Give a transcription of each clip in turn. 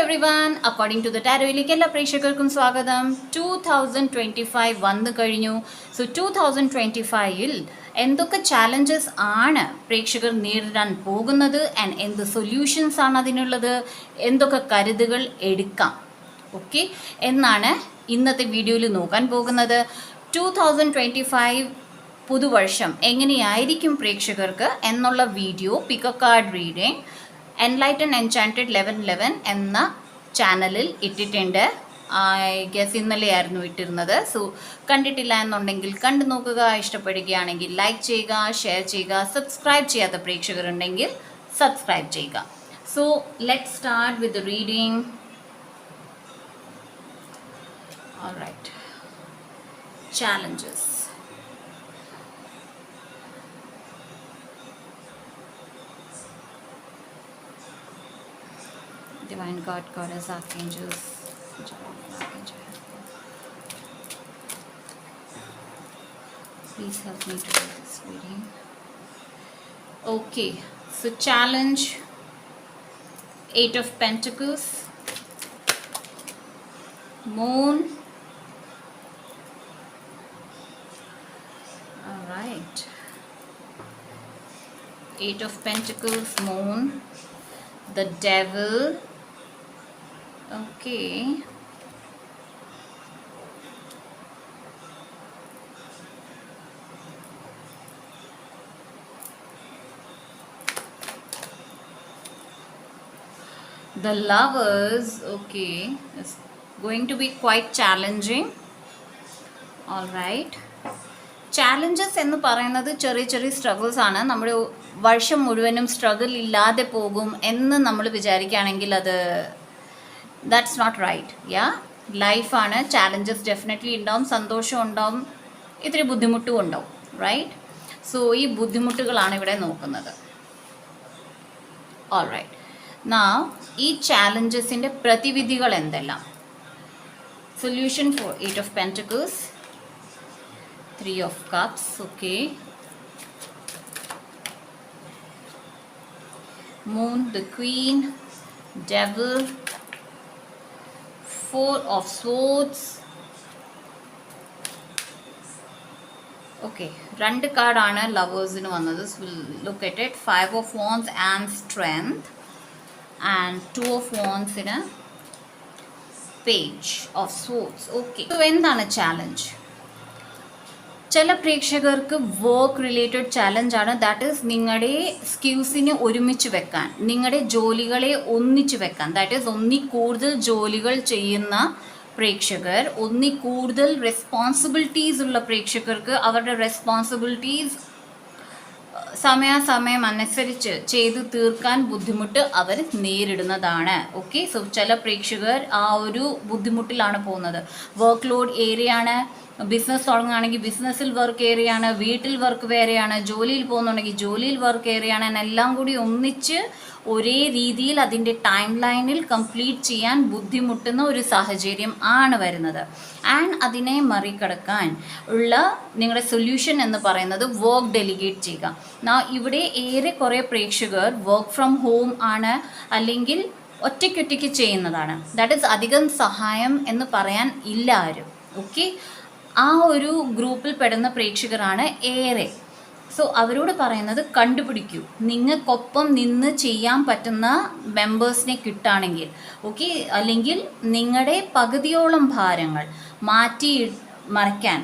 Every one according to the ടാരോയിലേക്ക് എല്ലാ പ്രേക്ഷകർക്കും സ്വാഗതം. ടു തൗസൻഡ് ട്വന്റി ഫൈവ് വന്നു കഴിഞ്ഞു. സോ ടു തൗസൻഡ് ട്വന്റി ഫൈവിൽ എന്തൊക്കെ ചാലഞ്ചസ് ആണ് പ്രേക്ഷകർ നേരിടാൻ പോകുന്നത്? ആൻഡ് എന്ത് സൊല്യൂഷൻസ് ആണ് അതിനുള്ളത്? എന്തൊക്കെ കരുതുകൾ എടുക്കാം? ഓക്കെ എന്നാണ് ഇന്നത്തെ വീഡിയോയിൽ നോക്കാൻ പോകുന്നത്. ടു തൗസൻഡ് ട്വന്റി ഫൈവ് പുതുവർഷം എങ്ങനെയായിരിക്കും പ്രേക്ഷകർക്ക് എന്നുള്ള video pick card reading enlighten enchanted eleven eleven എന്ന ചാനലിൽ ഇട്ടിട്ടുണ്ട്. ഗസ് ഇന്നലെയായിരുന്നു ഇട്ടിരുന്നത്. സോ കണ്ടിട്ടില്ല എന്നുണ്ടെങ്കിൽ കണ്ടു നോക്കുക. ഇഷ്ടപ്പെടുകയാണെങ്കിൽ ലൈക്ക് ചെയ്യുക ഷെയർ ചെയ്യുക സബ്സ്ക്രൈബ് ചെയ്യാത്ത പ്രേക്ഷകരുണ്ടെങ്കിൽ സബ്സ്ക്രൈബ് ചെയ്യുക. So let start with reading challenges. Divine God, Goddess, Archangels. Please help me to do this reading. Okay, so challenge Eight of Pentacles, Moon. All right. Eight of Pentacles, Moon, the Devil. Okay. The lovers, okay, is going to be quite challenging. All right. Challenges എന്ന് പറയുന്നത് ചെറിയ ചെറിയ struggles ആണ് നമ്മുടെ വർഷം മുഴുവനും struggle ഇല്ലാതെ പോകും എന്ന് നമ്മൾ വിചാരിക്കുകയാണെങ്കിൽ അത് ദാറ്റ്സ് നോട്ട് റൈറ്റ് യാ ലൈഫാണ് ചാലഞ്ചസ് ഡെഫിനറ്റ്ലി ഉണ്ടാവും സന്തോഷം ഉണ്ടാവും ഇത്തിരി ബുദ്ധിമുട്ടും ഉണ്ടാവും റൈറ്റ് സോ ഈ ബുദ്ധിമുട്ടുകളാണ് ഇവിടെ നോക്കുന്നത്. ഓൾ റൈറ്റ് നാ ഈ ചാലഞ്ചസിന്റെ പ്രതിവിധികൾ എന്തെല്ലാം? Solution four eight of pentacles three of cups okay moon the queen devil four of swords okay രണ്ട് കാർഡാണ് ലവേഴ്സിന് വന്നത്. Look at it five of wands and strength and two of വോൺസിന് page of swords okay എന്താണ് challenge ചില പ്രേക്ഷകർക്ക് work related ചാലഞ്ചാണ് that is നിങ്ങളുടെ സ്കിൽസിനെ ഒരുമിച്ച് വെക്കാൻ നിങ്ങളുടെ ജോലികളെ ഒന്നിച്ച് വെക്കാൻ. ദാറ്റ് ഈസ് ഒന്നി കൂടുതൽ ജോലികൾ ചെയ്യുന്ന പ്രേക്ഷകർ ഒന്നി കൂടുതൽ റെസ്പോൺസിബിലിറ്റീസ് ഉള്ള പ്രേക്ഷകർക്ക് അവരുടെ റെസ്പോൺസിബിലിറ്റീസ് സമയാസമയം അനുസരിച്ച് ചെയ്തു തീർക്കാൻ ബുദ്ധിമുട്ട് അവർ നേരിടുന്നതാണ്. ഓക്കെ സോ ചില പ്രേക്ഷകർ ആ ഒരു ബുദ്ധിമുട്ടിലാണ് പോകുന്നത്. Work load ഏറിയാണ്. ബിസിനസ് തുടങ്ങുകയാണെങ്കിൽ ബിസിനസ്സിൽ വർക്ക് ഏറിയാണ്. വീട്ടിൽ വർക്ക് വേറെയാണ്. ജോലിയിൽ പോകുന്നുണ്ടെങ്കിൽ ജോലിയിൽ വർക്ക് ഏറിയാണ്. എന്നെല്ലാം കൂടി ഒന്നിച്ച് ഒരേ രീതിയിൽ അതിന്റെ ടൈം ലൈനിൽ കംപ്ലീറ്റ് ചെയ്യാൻ ബുദ്ധിമുട്ടുന്ന ഒരു സാഹചര്യം ആണ് വരുന്നത്. ആൻഡ് അതിനെ മറികടക്കാൻ ഉള്ള നിങ്ങളുടെ സൊല്യൂഷൻ എന്ന് പറയുന്നത് വർക്ക് ഡെലിഗേറ്റ് ചെയ്യുക. നാ ഇവിടെ ഏറെ കുറേ പ്രേക്ഷകർ വർക്ക് ഫ്രം ഹോം ആണ് അല്ലെങ്കിൽ ഒറ്റയ്ക്കൊറ്റയ്ക്ക് ചെയ്യുന്നതാണ്. ദാറ്റ് ഇസ് അധികം സഹായം എന്ന് പറയാൻ ഇല്ല ആരും. ഓക്കെ ആ ഒരു ഗ്രൂപ്പിൽ പെടുന്ന പ്രേക്ഷകരാണ് ഏറെ. സോ അവരോട് പറയുന്നത് കണ്ടുപിടിക്കൂ. നിങ്ങൾക്കൊപ്പം നിന്ന് ചെയ്യാൻ പറ്റുന്ന മെമ്പേഴ്സിനെ കിട്ടുകയാണെങ്കിൽ ഓക്കെ അല്ലെങ്കിൽ നിങ്ങളുടെ പകുതിയോളം ഭാരങ്ങൾ മാറ്റി മറയ്ക്കാൻ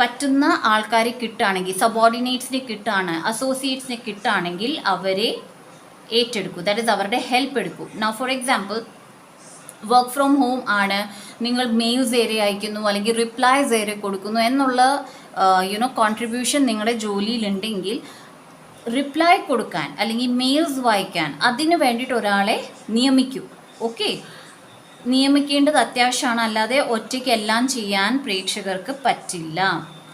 പറ്റുന്ന ആൾക്കാരെ കിട്ടുകയാണെങ്കിൽ സബോർഡിനേറ്റ്സിനെ കിട്ടുകയാണ് അസോസിയേറ്റ്സിനെ കിട്ടുകയാണെങ്കിൽ അവരെ ഏറ്റെടുക്കൂ. ദാറ്റ് ഇസ് അവരുടെ ഹെൽപ്പ് എടുക്കൂ. Now for example work from home ആണ്. നിങ്ങൾ മെയിൽസ് ഏരിയ അയക്കുന്നു അല്ലെങ്കിൽ റിപ്ലൈസ് ഏരിയ കൊടുക്കുന്നു എന്നുള്ള യുനോ കോൺട്രിബ്യൂഷൻ നിങ്ങളുടെ ജോലിയിലുണ്ടെങ്കിൽ റിപ്ലൈ കൊടുക്കാൻ അല്ലെങ്കിൽ മെയിൽസ് വായിക്കാൻ അതിന് വേണ്ടിയിട്ട് ഒരാളെ നിയമിക്കൂ. ഓക്കെ നിയമിക്കേണ്ടത് അത്യാവശ്യമാണ്. അല്ലാതെ ഒറ്റയ്ക്ക് എല്ലാം ചെയ്യാൻ പ്രേക്ഷകർക്ക് പറ്റില്ല.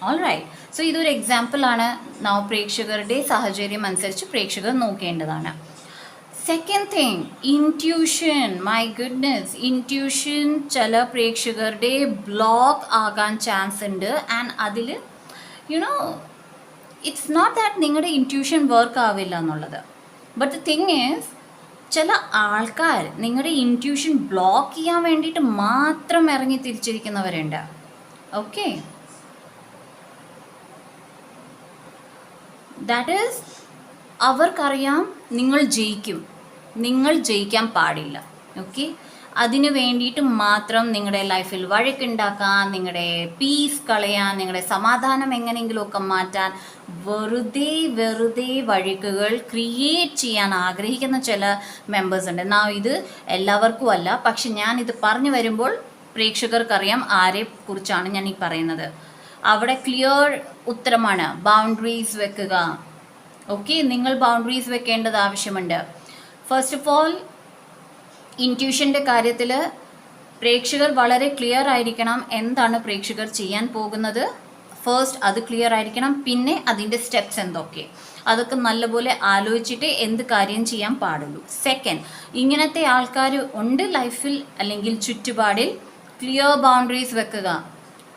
ഓൾ റൈറ്റ് സോ ഇതൊരു എക്സാമ്പിളാണ് നാ പ്രേക്ഷകരുടെ സാഹചര്യം അനുസരിച്ച് പ്രേക്ഷകർ നോക്കേണ്ടതാണ്. Second thing intuition my goodness intuition ചില പ്രേക്ഷകരുടെ ബ്ലോക്ക് ആകാൻ ചാൻസ് ഉണ്ട്. ആൻഡ് അതിൽ you know it's not that നിങ്ങളുടെ ഇന്റ്യൂഷൻ വർക്ക് ആവില്ല എന്നുള്ളത്. ബട്ട് ദ തിങ് ഈസ് ചില ആൾക്കാർ നിങ്ങളുടെ ഇന്റ്യൂഷൻ ബ്ലോക്ക് ചെയ്യാൻ വേണ്ടിയിട്ട് മാത്രം ഇറങ്ങി തിരിച്ചിരിക്കുന്നവരുണ്ട്. ഓക്കെ ദാറ്റ് ഈസ് അവർക്കറിയാം നിങ്ങൾ ജയിക്കും. നിങ്ങൾ ജയിക്കാൻ പാടില്ല. ഓക്കെ അതിന് വേണ്ടിയിട്ട് മാത്രം നിങ്ങളുടെ ലൈഫിൽ വഴക്കുണ്ടാക്കാൻ നിങ്ങളുടെ പീസ് കളയാൻ നിങ്ങളുടെ സമാധാനം എങ്ങനെയെങ്കിലുമൊക്കെ മാറ്റാൻ വെറുതെ വെറുതെ വഴക്കുകൾ ക്രിയേറ്റ് ചെയ്യാൻ ആഗ്രഹിക്കുന്ന ചില മെമ്പേഴ്സ് ഉണ്ട്. നാ ഇത് എല്ലാവർക്കും അല്ല പക്ഷെ ഞാൻ ഇത് പറഞ്ഞു വരുമ്പോൾ പ്രേക്ഷകർക്കറിയാം ആരെ കുറിച്ചാണ് ഞാൻ ഈ പറയുന്നത്. അവിടെ ക്ലിയർ ഉത്തരമാണ് ബൗണ്ടറീസ് വെക്കുക. ഓക്കെ നിങ്ങൾ ബൗണ്ടറീസ് വെക്കേണ്ടത് ആവശ്യമുണ്ട്. ഫസ്റ്റ് ഓഫ് ഓൾ ഇന്റ്യൂഷന്റെ കാര്യത്തിൽ പ്രേക്ഷകർ വളരെ ക്ലിയർ ആയിരിക്കണം എന്താണ് പ്രേക്ഷകർ ചെയ്യാൻ പോകുന്നത്. ഫസ്റ്റ് അത് ക്ലിയർ ആയിരിക്കണം പിന്നെ അതിന്റെ സ്റ്റെപ്സ് എന്തൊക്കെ. അതൊക്കെ നല്ലപോലെ ആലോചിച്ചിട്ട് എന്ത് കാര്യം ചെയ്യാൻ പാടുള്ളൂ. സെക്കൻഡ് ഇങ്ങനത്തെ ആൾക്കാർ ഉണ്ട് ലൈഫിൽ അല്ലെങ്കിൽ ചുറ്റുപാടിൽ ക്ലിയർ ബൗണ്ടറീസ് വെക്കുക.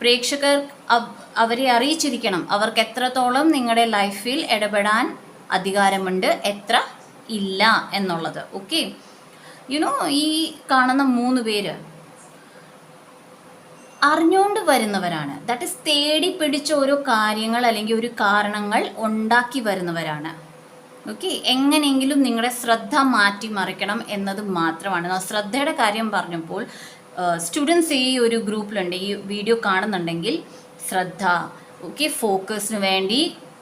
പ്രേക്ഷകർ അവ- അവരെ അറിയിച്ചിരിക്കണം. അവർക്ക് എത്രത്തോളം നിങ്ങളുടെ ലൈഫിൽ ഇടപെടാൻ അധികാരമുണ്ട് എത്ര ഇല്ല എന്നുള്ളത്. ഓക്കെ യുനോ ഈ കാണുന്ന മൂന്ന് പേര് അറിഞ്ഞുകൊണ്ട് വരുന്നവരാണ്. ദാറ്റ് ഇസ് തേടി പിടിച്ച ഓരോ കാര്യങ്ങൾ അല്ലെങ്കിൽ ഒരു കാരണങ്ങൾ ഉണ്ടാക്കി വരുന്നവരാണ്. ഓക്കെ എങ്ങനെയെങ്കിലും നിങ്ങളുടെ ശ്രദ്ധ മാറ്റി മറിക്കണം എന്നത് മാത്രമാണ്. ശ്രദ്ധയുടെ കാര്യം പറഞ്ഞപ്പോൾ സ്റ്റുഡൻസ് ഈ ഒരു ഗ്രൂപ്പിലുണ്ട് ഈ വീഡിയോ കാണുന്നുണ്ടെങ്കിൽ ശ്രദ്ധ ഓക്കെ ഫോക്കസിന് വേണ്ടി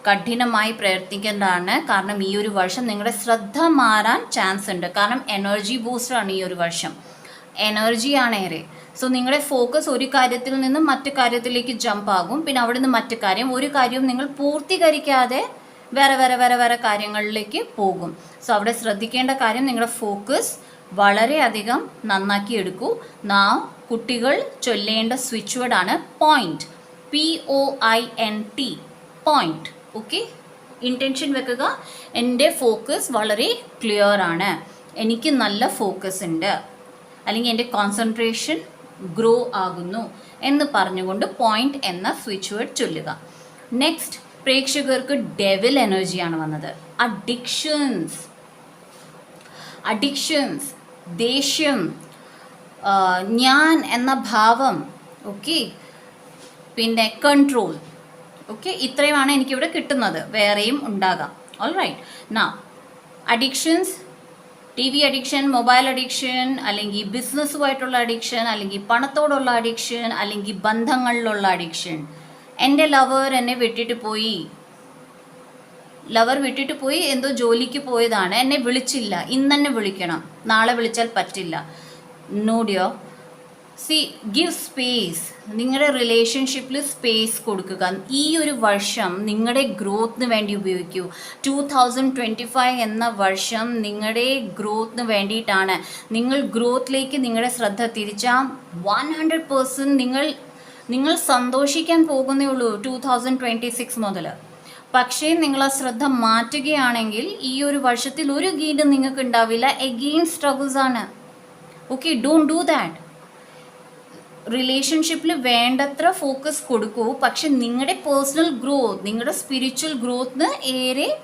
കഠിനമായി പ്രയത്നിക്കേണ്ടതാണ്. കാരണം ഈ ഒരു വർഷം നിങ്ങളുടെ ശ്രദ്ധ മാറാൻ ചാൻസ് ഉണ്ട്. കാരണം എനർജി ബൂസ്റ്ററാണ് ഈ ഒരു വർഷം. എനർജിയാണ് ഏറെ. സോ നിങ്ങളുടെ ഫോക്കസ് ഒരു കാര്യത്തിൽ നിന്ന് മറ്റു കാര്യത്തിലേക്ക് ജമ്പ് ആകും. പിന്നെ അവിടെ നിന്ന് മറ്റു കാര്യം ഒരു കാര്യവും നിങ്ങൾ പൂർത്തീകരിക്കാതെ വേറെ വേറെ വേറെ വേറെ കാര്യങ്ങളിലേക്ക് പോകും. സോ അവിടെ ശ്രദ്ധിക്കേണ്ട കാര്യം നിങ്ങളുടെ ഫോക്കസ് വളരെയധികം നന്നാക്കി എടുക്കൂ. നാ കുട്ടികൾ ചൊല്ലേണ്ട സ്വിച്ച് വേർഡാണ് point P O I N T point okay intention വെക്കുക. എന്റെ ഫോക്കസ് വളരെ ക്ലിയർ ആണ്. എനിക്ക് നല്ല ഫോക്കസ് ഉണ്ട്. അല്ലെങ്കിൽ എന്റെ കോൺസെൻട്രേഷൻ ഗ്രോ ആകുന്നു എന്ന് പറഞ്ഞുകൊണ്ട് പോയിന്റ് എന്ന സ്വിച്ച് വേർഡ് ചൊല്ലുക. നെക്സ്റ്റ് പ്രേക്ഷകർക്ക് ഡെവിൽ എനർജിയാണ് വന്നത്. അഡിക്ഷൻസ് അഡിക്ഷൻസ് ദേഷ്യം. ഞാൻ എന്ന ഭാവം. ഓക്കെ പിന്നെ കൺട്രോൾ ഓക്കെ ഇത്രയുമാണ് എനിക്കിവിടെ കിട്ടുന്നത്. വേറെയും ഉണ്ടാകാം. ഓൾ റൈറ്റ് നാ addictions T V addiction mobile addiction അല്ലെങ്കിൽ ബിസിനസ്സുമായിട്ടുള്ള അഡിക്ഷൻ അല്ലെങ്കിൽ പണത്തോടുള്ള അഡിക്ഷൻ അല്ലെങ്കിൽ ബന്ധങ്ങളിലുള്ള അഡിക്ഷൻ എന്റെ ലവർ എന്നെ വിട്ടിട്ട് പോയി. ലവർ വിട്ടിട്ട് പോയി എന്തോ ജോലിക്ക് പോയതാണ്. എന്നെ വിളിച്ചില്ല. ഇന്ന് വിളിക്കണം. നാളെ വിളിച്ചാൽ പറ്റില്ല. നോഡിയോ സി ഗിവ് സ്പേസ് നിങ്ങളുടെ റിലേഷൻഷിപ്പിൽ സ്പേസ് കൊടുക്കുക. ഈ ഒരു വർഷം നിങ്ങളുടെ ഗ്രോത്തിന് വേണ്ടി ഉപയോഗിക്കൂ. ടു തൗസൻഡ് ട്വന്റി ഫൈവ് എന്ന വർഷം നിങ്ങളുടെ ഗ്രോത്തിന് വേണ്ടിയിട്ടാണ്. നിങ്ങൾ ഗ്രോത്തിലേക്ക് നിങ്ങളുടെ ശ്രദ്ധ തിരിച്ചാൽ വൺ ഹൺഡ്രഡ് പേഴ്സന്റ് നിങ്ങൾ നിങ്ങൾ സന്തോഷിക്കാൻ പോകുന്നേ ഉള്ളൂ ടു തൗസൻഡ് ട്വന്റി സിക്സ് മുതൽ പക്ഷേ നിങ്ങൾ ആ ശ്രദ്ധ മാറ്റുകയാണെങ്കിൽ ഈ ഒരു വർഷത്തിൽ ഒരു ഗീഡ് നിങ്ങൾക്ക് ഉണ്ടാവില്ല. എഗെയിൻ സ്ട്രഗിൾസ് ആണ്. ഓക്കെ ഡോണ്ട് ഡു ദാറ്റ് റിലേഷൻഷിപ്പിൽ വേണ്ടത്ര ഫോക്കസ് കൊടുക്കൂ. പക്ഷെ നിങ്ങളുടെ പേഴ്സണൽ ഗ്രോത്ത് നിങ്ങളുടെ സ്പിരിച്വൽ ഗ്രോത്തിന് ഏറെ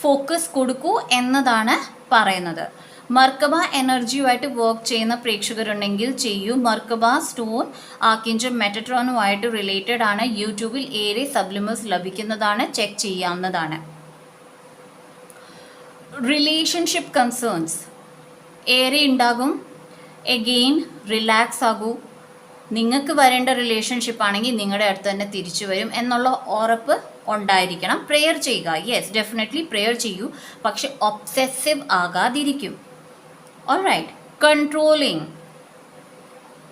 ഫോക്കസ് കൊടുക്കൂ എന്നതാണ് പറയുന്നത്. മർക്കബ എനർജിയുമായിട്ട് വർക്ക് ചെയ്യുന്ന പ്രേക്ഷകരുണ്ടെങ്കിൽ ചെയ്യൂ. മർക്കബ സ്റ്റോൺ ആക്കിഞ്ചും മെറ്റട്രോണുമായിട്ട് റിലേറ്റഡ് ആണ്. യൂട്യൂബിൽ ഏറെ സബ്ലിമസ് ലഭിക്കുന്നതാണ്. ചെക്ക് ചെയ്യാവുന്നതാണ്. റിലേഷൻഷിപ്പ് കൺസേൺസ് ഏറെ ഉണ്ടാകും. എഗെയിൻ റിലാക്സ് ആകൂ. നിങ്ങൾക്ക് വരേണ്ട റിലേഷൻഷിപ്പ് ആണെങ്കിൽ നിങ്ങളുടെ അടുത്ത് തന്നെ തിരിച്ചു വരും എന്നുള്ള ഉറപ്പ് ഉണ്ടായിരിക്കണം. പ്രെയർ ചെയ്യുക. യെസ് ഡെഫിനറ്റ്ലി പ്രെയർ ചെയ്യൂ. പക്ഷെ ഒബ്സെസീവ് ആകാതിരിക്കും. ഓൾറൈറ്റ് കൺട്രോളിങ്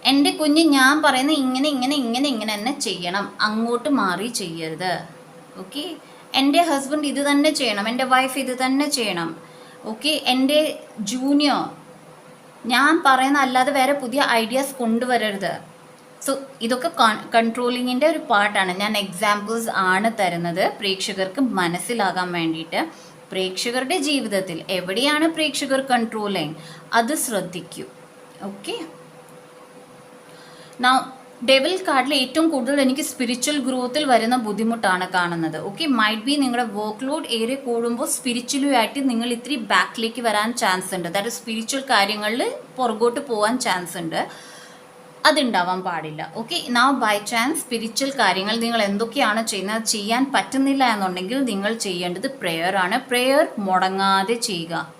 എന്റെ കുഞ്ഞ് ഞാൻ പറയുന്ന ഇങ്ങനെ ഇങ്ങനെ ഇങ്ങനെ ഇങ്ങനെ തന്നെ ചെയ്യണം. അങ്ങോട്ട് മാറി ചെയ്യരുത്. ഓക്കെ എന്റെ ഹസ്ബൻഡ് ഇത് തന്നെ ചെയ്യണം. എന്റെ വൈഫ് ഇത് തന്നെ ചെയ്യണം. ഓക്കെ എന്റെ ജൂനിയർ ഞാൻ പറയുന്ന അല്ലാതെ വേറെ പുതിയ ഐഡിയാസ് കൊണ്ടുവരരുത്. സോ ഇതൊക്കെ കൺട്രോളിങ്ങിന്റെ ഒരു പാർട്ടാണ് ഞാൻ എക്സാമ്പിൾസ് ആണ് തരുന്നത്. പ്രേക്ഷകർക്ക് മനസ്സിലാകാൻ വേണ്ടിയിട്ട്. പ്രേക്ഷകരുടെ ജീവിതത്തിൽ എവിടെയാണ് പ്രേക്ഷകർ കൺട്രോളിങ് അത് ശ്രദ്ധിക്കൂ. ഓക്കെ നാ ഡെവിൽ കാർഡിൽ ഏറ്റവും കൂടുതൽ എനിക്ക് സ്പിരിച്വൽ ഗ്രോത്തിൽ വരുന്ന ബുദ്ധിമുട്ടാണ് കാണുന്നത്. ഓക്കെ മൈറ്റ് ബി നിങ്ങളുടെ വർക്ക് ലോഡ് ഏറെ കൂടുമ്പോൾ സ്പിരിച്വലി ആയിട്ട് നിങ്ങൾ ഇത്തിരി ബാക്കിലേക്ക് വരാൻ ചാൻസ് ഉണ്ട്. അതായത് സ്പിരിച്വൽ കാര്യങ്ങളിൽ പുറകോട്ട് പോകാൻ ചാൻസ് ഉണ്ട്. അതുണ്ടാവാൻ പാടില്ല. ഓക്കെ നാ ബൈ ചാൻസ് സ്പിരിച്വൽ കാര്യങ്ങൾ നിങ്ങൾ എന്തൊക്കെയാണ് ചെയ്യുന്നത്? ചെയ്യാൻ പറ്റുന്നില്ല എന്നുണ്ടെങ്കിൽ നിങ്ങൾ ചെയ്യേണ്ടത് പ്രെയർ ആണ്. പ്രെയർ മുടങ്ങാതെ ചെയ്യുക.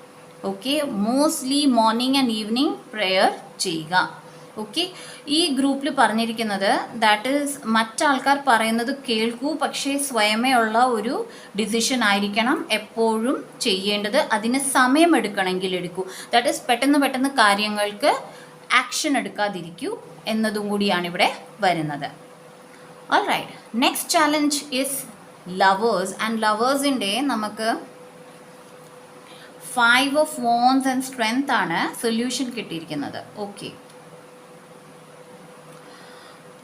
Okay mostly morning and evening prayer ചെയ്യുക. ഓക്കെ ഈ ഗ്രൂപ്പിൽ പറഞ്ഞിരിക്കുന്നത് ദാറ്റ് ഈസ് മറ്റാൾക്കാർ പറയുന്നത് കേൾക്കൂ പക്ഷേ സ്വയമേ ഉള്ള ഒരു ഡിസിഷൻ ആയിരിക്കണം എപ്പോഴും ചെയ്യേണ്ടത്. അതിന് സമയമെടുക്കണമെങ്കിൽ എടുക്കൂ. ദാറ്റ് ഈസ് പെട്ടെന്ന് പെട്ടെന്ന് കാര്യങ്ങൾക്ക് ആക്ഷൻ എടുക്കാതിരിക്കൂ. എന്നതും കൂടിയാണ് ഇവിടെ വരുന്നത്. All right next challenge is lovers and ലവേഴ്സിന്റെ നമുക്ക് five of wands and strength ആണ് സൊല്യൂഷൻ കിട്ടിയിരിക്കുന്നത്. ഓക്കെ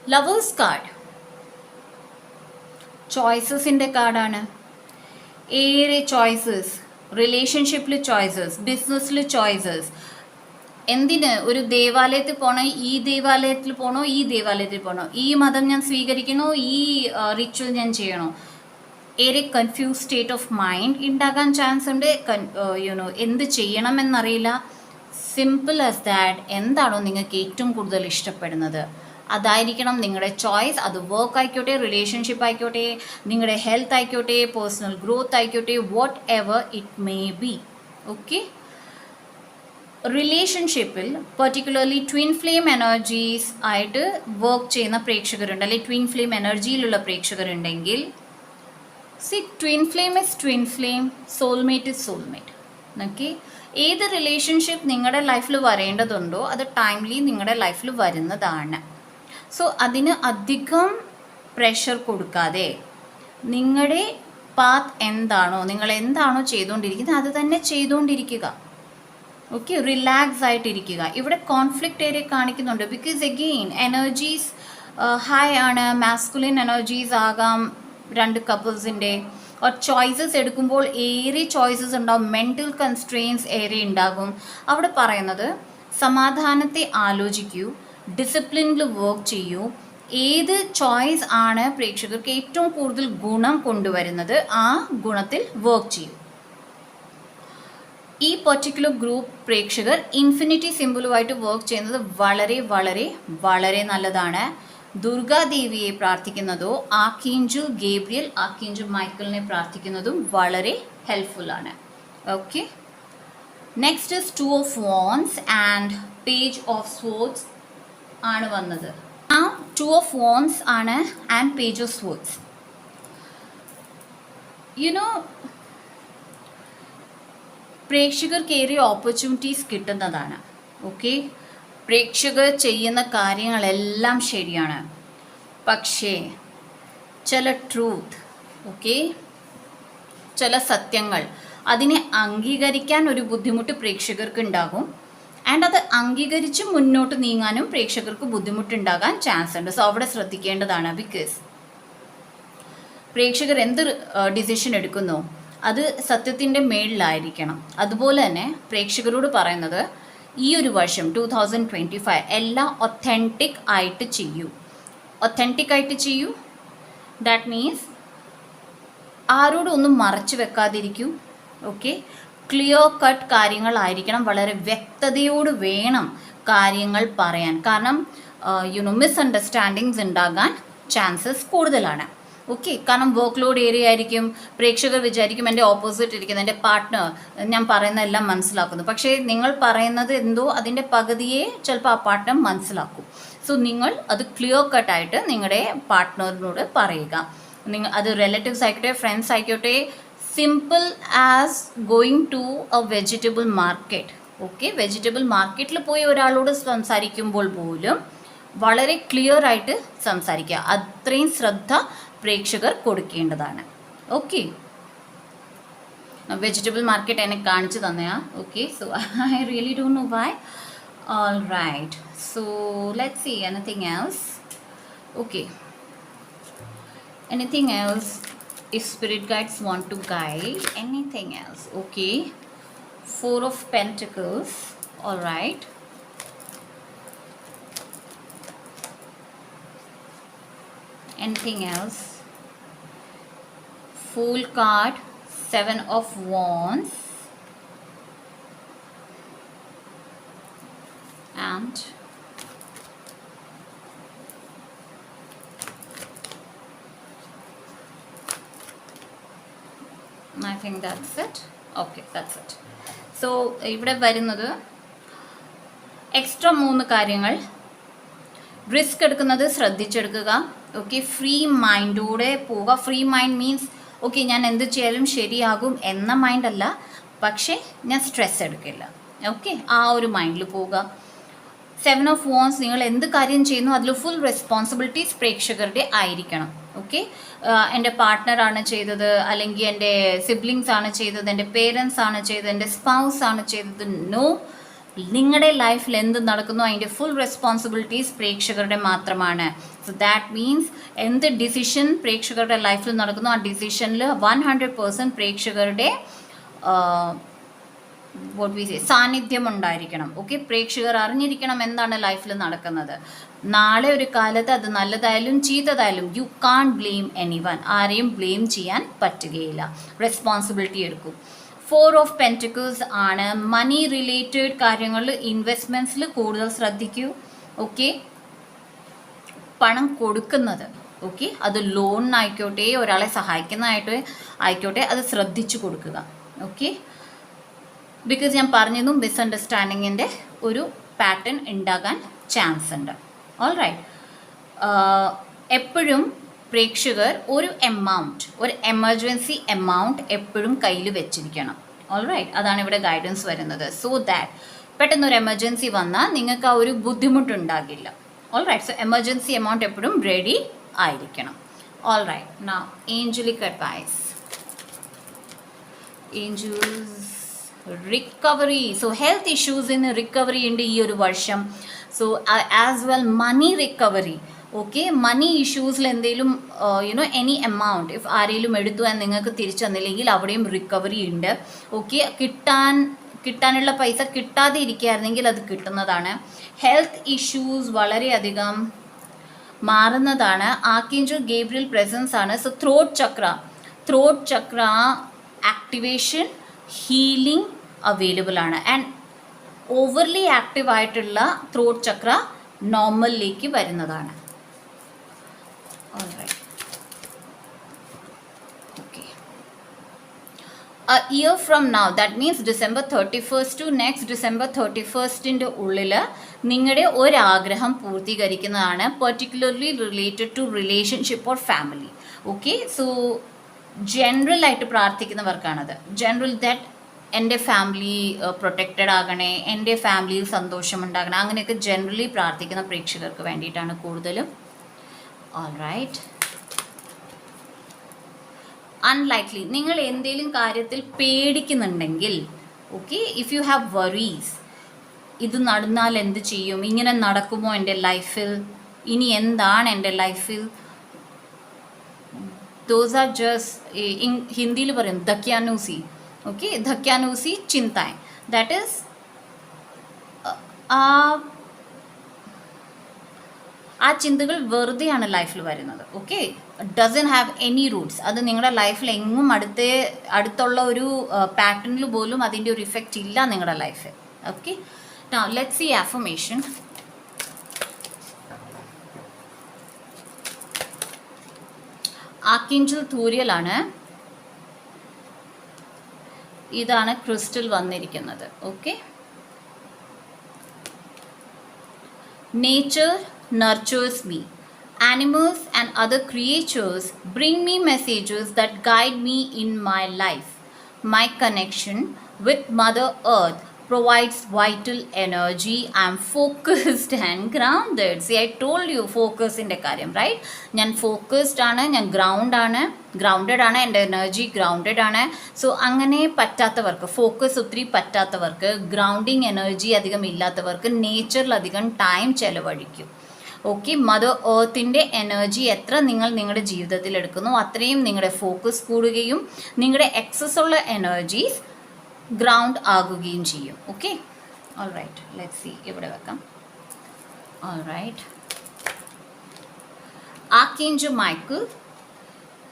ലവേഴ്സ് കാർഡ് ചോയ്സസിന്റെ കാർഡാണ് ഏറെ ചോയ്സസ് റിലേഷൻഷിപ്പിൽ ചോയ്സസ് ബിസിനസ്സിൽ ചോയ്സസ് എന്തിന് ഒരു ദേവാലയത്തിൽ പോണോ ഈ ദേവാലയത്തിൽ പോണോ ഈ ദേവാലയത്തിൽ പോണോ? ഈ മതം ഞാൻ സ്വീകരിക്കണോ ഈ റിച്വൽ ഞാൻ ചെയ്യണോ? ഏറെ കൺഫ്യൂസ് സ്റ്റേറ്റ് ഓഫ് മൈൻഡ് ഉണ്ടാകാൻ ചാൻസ് ഉണ്ട്. യുനോ എന്ത് ചെയ്യണം ചെയ്യണമെന്നറിയില്ല. സിമ്പിൾ ആസ് ദാറ്റ് എന്താണോ നിങ്ങൾക്ക് ഏറ്റവും കൂടുതൽ ഇഷ്ടപ്പെടുന്നത്? അതായിരിക്കണം നിങ്ങളുടെ ചോയ്സ് അത് വർക്ക് ആയിക്കോട്ടെ റിലേഷൻഷിപ്പ് ആയിക്കോട്ടെ നിങ്ങളുടെ ഹെൽത്ത് ആയിക്കോട്ടെ പേഴ്സണൽ ഗ്രോത്ത് ആയിക്കോട്ടെ whatever it may be okay റിലേഷൻഷിപ്പിൽ പെർട്ടിക്കുലർലി ട്വിൻ ഫ്ലെയിം എനർജീസ് ആയിട്ട് വർക്ക് ചെയ്യുന്ന പ്രേക്ഷകരുണ്ട്. അല്ലെങ്കിൽ ട്വിൻ ഫ്ലെയിം എനർജിയിലുള്ള പ്രേക്ഷകരുണ്ടെങ്കിൽ see twin flame is twin flame soulmate is soulmate okay ഏത് റിലേഷൻഷിപ്പ് നിങ്ങളുടെ ലൈഫിൽ വരേണ്ടതുണ്ടോ അത് ടൈംലി നിങ്ങളുടെ ലൈഫിൽ വരുന്നതാണ്. സോ അതിന് അധികം പ്രഷർ കൊടുക്കാതെ നിങ്ങളുടെ പാത്ത് എന്താണോ നിങ്ങൾ എന്താണോ ചെയ്തുകൊണ്ടിരിക്കുന്നത് അത് തന്നെ ചെയ്തുകൊണ്ടിരിക്കുക. ഓക്കെ റിലാക്സ് ആയിട്ടിരിക്കുക. ഇവിടെ കോൺഫ്ലിക്റ്റ് ഏരിയ കാണിക്കുന്നുണ്ട്. ബിക്കോസ് എഗെയിൻ എനർജീസ് ഹൈ ആണ്. മാസ്കുലിൻ എനർജീസ് ആകാം രണ്ട് കപ്പിൾസിന്റെ ഓർ ചോയ്സസ് എടുക്കുമ്പോൾ ഏറെ ചോയ്സസ് ഉണ്ടാവും. മെന്റൽ കൺസ്ട്രെയിൻസ് ഏറെ ഉണ്ടാകും. അവിടെ പറയുന്നത് സമാധാനത്തെ ആലോചിക്കൂ. ഡിസിപ്ലിനിൽ വർക്ക് ചെയ്യൂ. ഏത് ചോയ്സ് ആണ് പ്രേക്ഷകർക്ക് ഏറ്റവും കൂടുതൽ ഗുണം കൊണ്ടുവരുന്നത്? ആ ഗുണത്തിൽ വർക്ക് ചെയ്യൂ. ഈ പെർട്ടിക്കുലർ ഗ്രൂപ്പ് പ്രേക്ഷകർ ഇൻഫിനിറ്റി സിമ്പിളുമായിട്ട് വർക്ക് ചെയ്യുന്നത് വളരെ വളരെ വളരെ നല്ലതാണ്. ദുർഗാദേവിയെ പ്രാർത്ഥിക്കുന്നതോ ആക്കീഞ്ചു ഗേബ്രിയൽ ആക്കീഞ്ചു മൈക്കിളിനെ പ്രാർത്ഥിക്കുന്നതും വളരെ ഹെൽപ്ഫുൾ ആണ്. Okay next is two of wands and page of swords ആണ് വന്നത്. ആ ടു ഓഫ് വോൺസ് ആണ് and page of swords you know പ്രേക്ഷകർക്ക് ഏറെ ഓപ്പർച്യൂണിറ്റീസ് കിട്ടുന്നതാണ്. ഓക്കെ പ്രേക്ഷകർ ചെയ്യുന്ന കാര്യങ്ങളെല്ലാം ശരിയാണ്. പക്ഷേ ചില ട്രൂത്ത് ഓക്കെ ചില സത്യങ്ങൾ അതിനെ അംഗീകരിക്കാൻ ഒരു ബുദ്ധിമുട്ട് പ്രേക്ഷകർക്ക് ഉണ്ടാകും ആൻഡ് അത് അംഗീകരിച്ച് മുന്നോട്ട് നീങ്ങാനും പ്രേക്ഷകർക്ക് ബുദ്ധിമുട്ടുണ്ടാകാൻ ചാൻസ് ഉണ്ട്. സോ അവിടെ ശ്രദ്ധിക്കേണ്ടതാണ്. ബിക്കോസ് പ്രേക്ഷകർ എന്ത് ഡിസിഷൻ എടുക്കുന്നോ? അത് സത്യത്തിന്റെ മേളിലായിരിക്കണം. അതുപോലെ തന്നെ പ്രേക്ഷകരോട് പറയുന്നത് ഈ ഒരു വർഷം ടു തൗസൻഡ് ട്വന്റി ഫൈവ് എല്ലാം ഒത്തന്റിക് ആയിട്ട് ചെയ്യൂ. ഒത്തന്റിക് ആയിട്ട് ചെയ്യൂ? ദാറ്റ് മീൻസ് ആരോടും ഒന്നും മറച്ചു വെക്കാതിരിക്കൂ. ഓക്കെ ക്ലിയർ കട്ട് കാര്യങ്ങളായിരിക്കണം. വളരെ വ്യക്തതയോട് വേണം കാര്യങ്ങൾ പറയാൻ. കാരണം യുനോ മിസ്അണ്ടർസ്റ്റാൻഡിങ്സ് ഉണ്ടാകാൻ ചാൻസസ് കൂടുതലാണ്. ഓക്കെ കാരണം വർക്ക് ലോഡ് ഏരിയ ആയിരിക്കും പ്രേക്ഷകർ വിചാരിക്കും എന്റെ ഓപ്പോസിറ്റ് ഇരിക്കുന്ന എന്റെ പാർട്ട്ണർ ഞാൻ പറയുന്നതെല്ലാം മനസ്സിലാക്കുന്നു. പക്ഷേ നിങ്ങൾ പറയുന്നത് എന്തോ അതിന്റെ പകുതിയെ ചിലപ്പോൾ ആ പാർട്ട്ണർ മനസ്സിലാക്കും. സോ നിങ്ങൾ അത് ക്ലിയർ കട്ടായിട്ട് നിങ്ങളുടെ പാർട്ട്ണറിനോട് പറയുക. നിങ്ങൾ അത് റിലേറ്റീവ്സ് ആയിക്കോട്ടെ ഫ്രണ്ട്സ് ആയിക്കോട്ടെ simple as going to a vegetable market okay vegetable മാർക്കറ്റിൽ പോയി ഒരാളോട് സംസാരിക്കുമ്പോൾ പോലും വളരെ ക്ലിയർ ആയിട്ട് സംസാരിക്കുക. അത്രയും ശ്രദ്ധ പ്രേക്ഷകർ കൊടുക്കേണ്ടതാണ്. ഓക്കെ വെജിറ്റബിൾ മാർക്കറ്റ് എന്നെ കാണിച്ചു തന്നെയാ. Okay so I really do know why all right so let see anything else okay anything else if spirit guides want to guide anything else okay four of pentacles all right anything else fool card seven of wands and I think that's it. Okay, that's it. So, ഇവിടെ വരുന്നത് extra മൂന്ന് കാര്യങ്ങൾ risk എടുക്കുന്നത് ശ്രദ്ധിച്ചെടുക്കുക okay free മൈൻഡോടെ പോവുക. Free mind means okay ഞാൻ എന്ത് ചെയ്യാലും ശരിയാകും എന്ന മൈൻഡ് അല്ല. പക്ഷേ ഞാൻ സ്ട്രെസ് എടുക്കില്ല. ഓക്കെ ആ ഒരു മൈൻഡിൽ പോവുക. സെവൻ ഓഫ് വോൺസ് നിങ്ങൾ എന്ത് കാര്യം ചെയ്യുന്നു അതിൽ ഫുൾ റെസ്പോൺസിബിലിറ്റീസ് പ്രേക്ഷകരുടെ ആയിരിക്കണം. ഓക്കെ എന്റെ പാർട്ട്ണറാണ് ചെയ്തത് അല്ലെങ്കിൽ എന്റെ സിബ്ലിങ്സ് ആണ് ചെയ്തത് എന്റെ പേരൻസ് ആണ് ചെയ്തത് എന്റെ സ്പൗസ് ആണ് ചെയ്തത് നോ നിങ്ങളുടെ ലൈഫിൽ എന്ത് നടക്കുന്നു അതിന്റെ ഫുൾ റെസ്പോൺസിബിലിറ്റീസ് പ്രേക്ഷകരുടെ മാത്രമാണ്. സോ ദാറ്റ് മീൻസ് എന്ത് ഡിസിഷൻ പ്രേക്ഷകരുടെ ലൈഫിൽ നടക്കുന്നു ആ ഡിസിഷനിൽ വൺ ഹൺഡ്രഡ് പേഴ്സന്റ് പ്രേക്ഷകരുടെ സാന്നിധ്യം ഉണ്ടായിരിക്കണം. ഓക്കെ പ്രേക്ഷകർ അറിഞ്ഞിരിക്കണം എന്താണ് ലൈഫിൽ നടക്കുന്നത്. നാളെ ഒരു കാലത്ത് അത് നല്ലതായാലും ചീത്തതായാലും you can't blame anyone ആരെയും ബ്ലെയിം ചെയ്യാൻ പറ്റുകയില്ല. റെസ്പോൺസിബിലിറ്റി എടുക്കും. ഫോർ ഓഫ് പെന്റിക്കിൾസ് ആണ്. മണി റിലേറ്റഡ് കാര്യങ്ങളിൽ ഇൻവെസ്റ്റ്മെന്റ്സിൽ കൂടുതൽ ശ്രദ്ധിക്കൂ. ഓക്കെ പണം കൊടുക്കുന്നത്. ഓക്കെ അത് ലോണിനായിക്കോട്ടെ ഒരാളെ സഹായിക്കുന്നതായിട്ട് ആയിക്കോട്ടെ അത് ശ്രദ്ധിച്ചു കൊടുക്കുക. ഓക്കെ ബിക്കോസ് ഞാൻ പറഞ്ഞതും മിസ്അണ്ടർസ്റ്റാൻഡിങ്ങിന്റെ ഒരു പാറ്റേൺ ഉണ്ടാകാൻ ചാൻസ് ഉണ്ട്. ഓൾ റൈറ്റ് എപ്പോഴും പ്രേക്ഷകർ ഒരു എമൗണ്ട് ഒരു എമർജൻസി എമൗണ്ട് എപ്പോഴും കയ്യിൽ വെച്ചിരിക്കണം. ഓൾ റൈറ്റ് അതാണ് ഇവിടെ ഗൈഡൻസ് വരുന്നത്. സോ ദാറ്റ് പെട്ടെന്ന് ഒരു എമർജൻസി വന്നാൽ നിങ്ങൾക്ക് ആ ഒരു ബുദ്ധിമുട്ടുണ്ടാകില്ല. All right so emergency amount എപ്പോഴും റെഡി ആയിരിക്കണം. ഓൾ റൈറ്റ് നാ angelic advice angels recovery so health ഇഷ്യൂസിന് recovery ഉണ്ട് ഈ ഒരു വർഷം. So as well money recovery okay money ഇഷ്യൂസിൽ എന്തെങ്കിലും യുനോ എനി എമൗണ്ട് ഇഫ് ആരെങ്കിലും എടുത്തു എന്ന് നിങ്ങൾക്ക് തിരിച്ചു തന്നില്ലെങ്കിൽ അവിടെയും റിക്കവറി ഉണ്ട്. ഓക്കെ കിട്ടാൻ കിട്ടാനുള്ള പൈസ കിട്ടാതെ ഇരിക്കുകയായിരുന്നെങ്കിൽ അത് കിട്ടുന്നതാണ്. ഹെൽത്ത് ഇഷ്യൂസ് വളരെയധികം മാറുന്നതാണ്. ആക്കിഞ്ചു ഗേബ്രിയൽ പ്രസൻസ് ആണ്. So throat chakra throat chakra activation healing available ആണ്. ആൻഡ് ഓവർലി ആക്റ്റീവ് ആയിട്ടുള്ള ത്രോട്ട് ചക്ര നോർമലിലേക്ക് വരുന്നതാണ്. Okay year from now that means December thirty first to next December thirty ഫസ്റ്റിന്റെ ഉള്ളിൽ നിങ്ങളുടെ ഒരാഗ്രഹം പൂർത്തീകരിക്കുന്നതാണ് particularly related to relationship or family okay so general ആയിട്ട് പ്രാർത്ഥിക്കുന്നവർക്കാണത്. General that എന്റെ ഫാമിലി പ്രൊട്ടക്റ്റഡ് ആകണേ എന്റെ ഫാമിലിയിൽ സന്തോഷം ഉണ്ടാകണേ അങ്ങനെയൊക്കെ ജനറലി പ്രാർത്ഥിക്കുന്ന പ്രേക്ഷകർക്ക് വേണ്ടിയിട്ടാണ് കൂടുതലും ഓൾ റൈറ്റ് അൺലൈക്ലി നിങ്ങൾ എന്തെങ്കിലും കാര്യത്തിൽ പേടിക്കുന്നുണ്ടെങ്കിൽ okay if you have worries ഇത് നടന്നാൽ എന്ത് ചെയ്യും? ഇങ്ങനെ നടക്കുമോ എന്റെ ലൈഫിൽ ഇനി എന്താണ് എന്റെ ലൈഫിൽ ദോസ് ആർ ജസ്റ്റ് ഹിന്ദിയിൽ പറയും ധക്യാനൂസി ഓക്കെ ധക്യാനൂസി ചിന്തായ്. ദാറ്റ് ഈസ് ആ ആ ചിന്തകൾ വെറുതെയാണ് ലൈഫിൽ വരുന്നത്. Okay doesn't have any roots അത് നിങ്ങളുടെ ലൈഫിൽ എങ്ങും അടുത്തേ അടുത്തുള്ള ഒരു പാറ്റേണിൽ പോലും അതിന്റെ ഒരു ഇഫക്റ്റ് ഇല്ല നിങ്ങളുടെ ലൈഫിൽ. Okay let see affirmation archangel തൂര്യലാണ്. ഇതാണ് ക്രിസ്റ്റൽ വന്നിരിക്കുന്നത്. Okay nature nurtures me. Animals and other creatures bring me messages that guide me in my life. My connection with Mother Earth provides vital energy. I am focused and grounded. See, I told you focus in the karyam, right? ഫോക്കസിന്റെ കാര്യം right ഞാൻ focused ആണ് grounded ground ആണ് grounded ആണ് എന്റെ So, grounded ആണ് so അങ്ങനെ പറ്റാത്തവർക്ക് ഫോക്കസ് ഒത്തിരി grounding energy എനർജി അധികം ഇല്ലാത്തവർക്ക് നേച്ചറിൽ അധികം ടൈം ചെലവഴിക്കും ഓക്കെ മദർ ഏർത്തിന്റെ എനർജി എത്ര നിങ്ങൾ നിങ്ങളുടെ ജീവിതത്തിൽ എടുക്കുന്നു? അത്രയും നിങ്ങളുടെ ഫോക്കസ് കൂടുകയും നിങ്ങളുടെ എക്സസ് ഉള്ള എനർജീസ് ഗ്രൗണ്ട് ആകുകയും ചെയ്യും. Okay all right let see ഇവിടെ വെക്കാം? ഓൾ റൈറ്റ് ആക്കിഞ്ചു മൈക്കിൾ?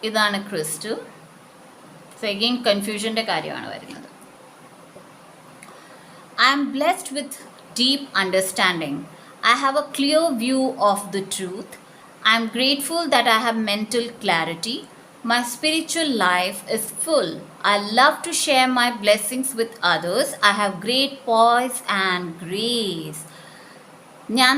ഇതാണ് ക്രിസ്റ്റു. സോ കൺഫ്യൂഷന്റെ കാര്യമാണ് വരുന്നത്. I am blessed with deep understanding. I have a clear view of the truth. I am grateful that I have mental clarity. My spiritual life is full. I love to share my blessings with others. I have great poise and grace. ഞാൻ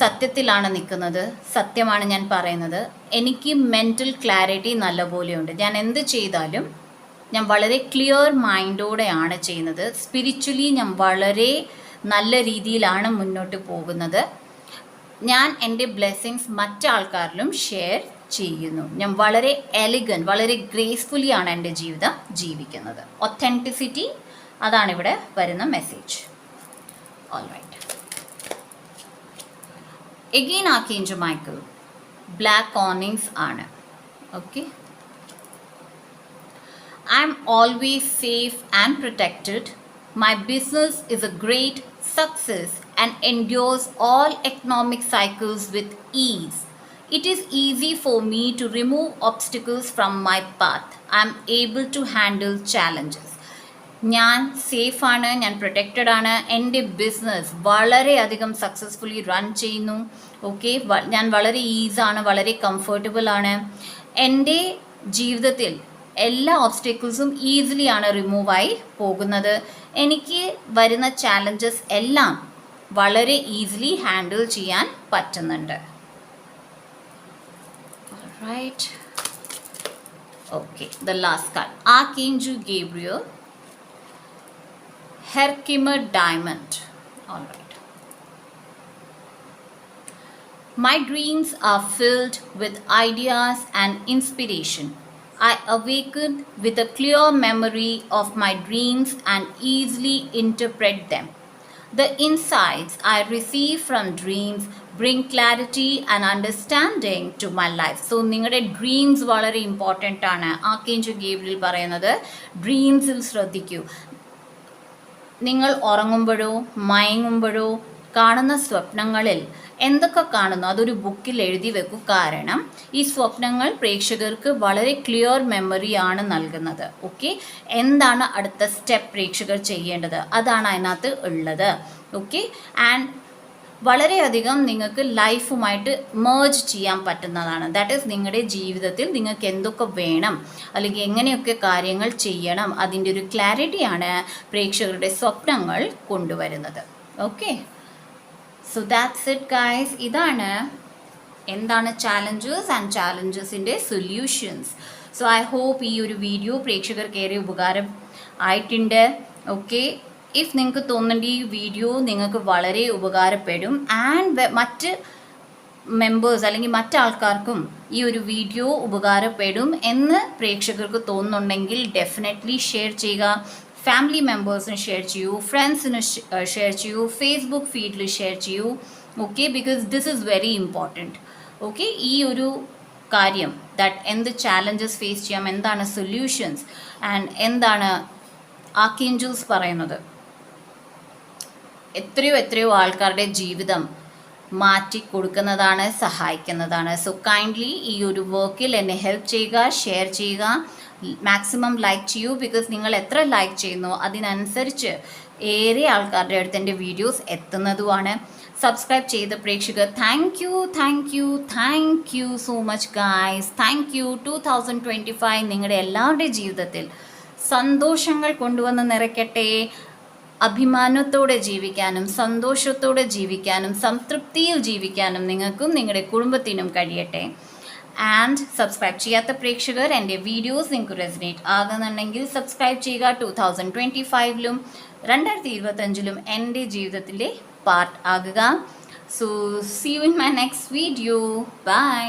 സത്യത്തിലാണ് നിൽക്കുന്നത് സത്യമാണ് ഞാൻ പറയുന്നത് എനിക്ക് mental clarity നല്ലപോലെയുണ്ട് ഞാൻ എന്ത് ചെയ്താലും ഞാൻ വളരെ ക്ലിയർ മൈൻഡോടെയാണ് ചെയ്യുന്നത് സ്പിരിച്വലി ഞാൻ വളരെ നല്ല രീതിയിലാണ് മുന്നോട്ട് പോകുന്നത്. ഞാൻ എന്റെ ബ്ലെസ്സിങ്സ് മറ്റാൾക്കാരിലും ഷെയർ ചെയ്യുന്നു. ഞാൻ വളരെ എലിഗൻ വളരെ ഗ്രേസ്ഫുള്ളിയാണ് എന്റെ ജീവിതം ജീവിക്കുന്നത്. ഒത്തന്റിസിറ്റി അതാണ് ഇവിടെ വരുന്ന message all right again Michael black onyx ആണ്. Okay I am always safe and protected my business is a great success and endures all economic cycles with ease. It is easy for me to remove obstacles from my path. I am able to handle challenges. ഞാൻ സേഫാണ് ഞാൻ protected ആണ് എന്റെ business വളരെയധികം successfully run ചെയ്യുന്നു okay ഞാൻ വളരെ ഈസാണ് വളരെ കംഫർട്ടബിൾ ആണ് എന്റെ ജീവിതത്തിൽ എല്ലാ ഓബ്സ്റ്റക്കിൾസും ഈസിലിയാണ് റിമൂവായി പോകുന്നത്. എനിക്ക് വരുന്ന ചാലഞ്ചസ് എല്ലാം വളരെ ഈസിലി ഹാൻഡിൽ ചെയ്യാൻ പറ്റുന്നുണ്ട്. ഓക്കെ ദ ലാസ്റ്റ് കാർഡ് ആ കിഞ്ചു Gabriel Herkimer diamond all right My dreams are filled with ideas and inspiration. I awaken with a clear memory of my dreams and easily interpret them. The insights I receive from dreams bring clarity and understanding to my life. So നിങ്ങളുടെ dreams വളരെ important ആണ് ആക്കേഞ്ചു ഗേബ്രിൽ പറയുന്നത് ഡ്രീംസിൽ ശ്രദ്ധിക്കൂ നിങ്ങൾ ഉറങ്ങുമ്പോഴോ മയങ്ങുമ്പോഴോ കാണുന്ന സ്വപ്നങ്ങളിൽ എന്തൊക്കെ കാണുന്നു? അതൊരു ബുക്കിൽ എഴുതി വെക്കും. കാരണം ഈ സ്വപ്നങ്ങൾ പ്രേക്ഷകർക്ക് വളരെ ക്ലിയർ മെമ്മറിയാണ് നൽകുന്നത്. ഓക്കെ എന്താണ് അടുത്ത സ്റ്റെപ്പ് പ്രേക്ഷകർ ചെയ്യേണ്ടത്? അതാണ് അതിനകത്ത് ഉള്ളത്. ഓക്കെ ആൻഡ് വളരെയധികം നിങ്ങൾക്ക് ലൈഫുമായിട്ട് മേർജ് ചെയ്യാൻ പറ്റുന്നതാണ്. ദാറ്റ് ഈസ് നിങ്ങളുടെ ജീവിതത്തിൽ നിങ്ങൾക്ക് എന്തൊക്കെ വേണം? അല്ലെങ്കിൽ എങ്ങനെയൊക്കെ കാര്യങ്ങൾ ചെയ്യണം? അതിന്റെ ഒരു ക്ലാരിറ്റിയാണ് പ്രേക്ഷകരുടെ സ്വപ്നങ്ങൾ കൊണ്ടുവരുന്നത്. Okay so that's it guys ഇതാണ് എന്താണ് ചാലഞ്ചസ് ആൻഡ് ചാലഞ്ചസിന്റെ സൊല്യൂഷൻസ് സോ ഐ ഹോപ്പ് ഈ ഒരു വീഡിയോ പ്രേക്ഷകർക്ക് ഏറെ ഉപകാരം ആയിട്ടുണ്ട്. ഓക്കെ ഇഫ് നിങ്ങൾക്ക് തോന്നുന്നുണ്ട് ഈ വീഡിയോ നിങ്ങൾക്ക് വളരെ ഉപകാരപ്പെടും. ആൻഡ് മറ്റ് മെമ്പേഴ്സ് അല്ലെങ്കിൽ മറ്റാൾക്കാർക്കും ഈ ഒരു വീഡിയോ ഉപകാരപ്പെടും എന്ന് പ്രേക്ഷകർക്ക് തോന്നുന്നുണ്ടെങ്കിൽ ഡെഫിനറ്റ്ലി ഷെയർ ചെയ്യുക. ഫാമിലി മെമ്പേഴ്സിന് ഷെയർ ചെയ്യൂ ഫ്രണ്ട്സിന് ഷെയർ ചെയ്യൂ ഫേസ്ബുക്ക് ഫീഡിൽ ഷെയർ ചെയ്യൂ okay because this is very important okay ഈ ഒരു കാര്യം ദാറ്റ് എന്ത് ചാലഞ്ചസ് ഫേസ് ചെയ്യാം എന്താണ് സൊല്യൂഷൻസ് ആൻഡ് എന്താണ് ആക്കിഞ്ചൂസ് പറയുന്നത്? എത്രയോ എത്രയോ ആൾക്കാരുടെ ജീവിതം മാറ്റി കൊടുക്കുന്നതാണ് സഹായിക്കുന്നതാണ്. സോ കൈൻഡ്ലി ഈ ഒരു വർക്കിൽ എന്നെ ഹെൽപ്പ് ചെയ്യുക ഷെയർ ചെയ്യുക മാക്സിമം ലൈക്ക് ചെയ്യൂ. ബിക്കോസ് നിങ്ങൾ എത്ര ലൈക്ക് ചെയ്യുന്നു അതിനനുസരിച്ച് ഏറെ ആൾക്കാരുടെ അടുത്ത് എന്റെ വീഡിയോസ് എത്തുന്നതുമാണ്. സബ്സ്ക്രൈബ് ചെയ്ത പ്രേക്ഷകർ thank you thank you thank you so much guys thank you two thousand twenty five നിങ്ങളുടെ എല്ലാവരുടെയും ജീവിതത്തിൽ സന്തോഷങ്ങൾ കൊണ്ടുവന്ന് നിറയ്ക്കട്ടെ. അഭിമാനത്തോടെ ജീവിക്കാനും സന്തോഷത്തോടെ ജീവിക്കാനും സംതൃപ്തിയിൽ ജീവിക്കാനും നിങ്ങൾക്കും നിങ്ങളുടെ കുടുംബത്തിനും കഴിയട്ടെ. ആൻഡ് സബ്സ്ക്രൈബ് ചെയ്യാത്ത പ്രേക്ഷകർ എന്റെ വീഡിയോസ് നിങ്ങൾക്ക് റെസിനേറ്റ് ആകുന്നുണ്ടെങ്കിൽ സബ്സ്ക്രൈബ് ചെയ്യുക. ടു തൗസൻഡ് ട്വന്റി ഫൈവിലും രണ്ടായിരത്തി ഇരുപത്തഞ്ചിലും എന്റെ ജീവിതത്തിലെ പാർട്ട് ആകുക. So see you in my next video bye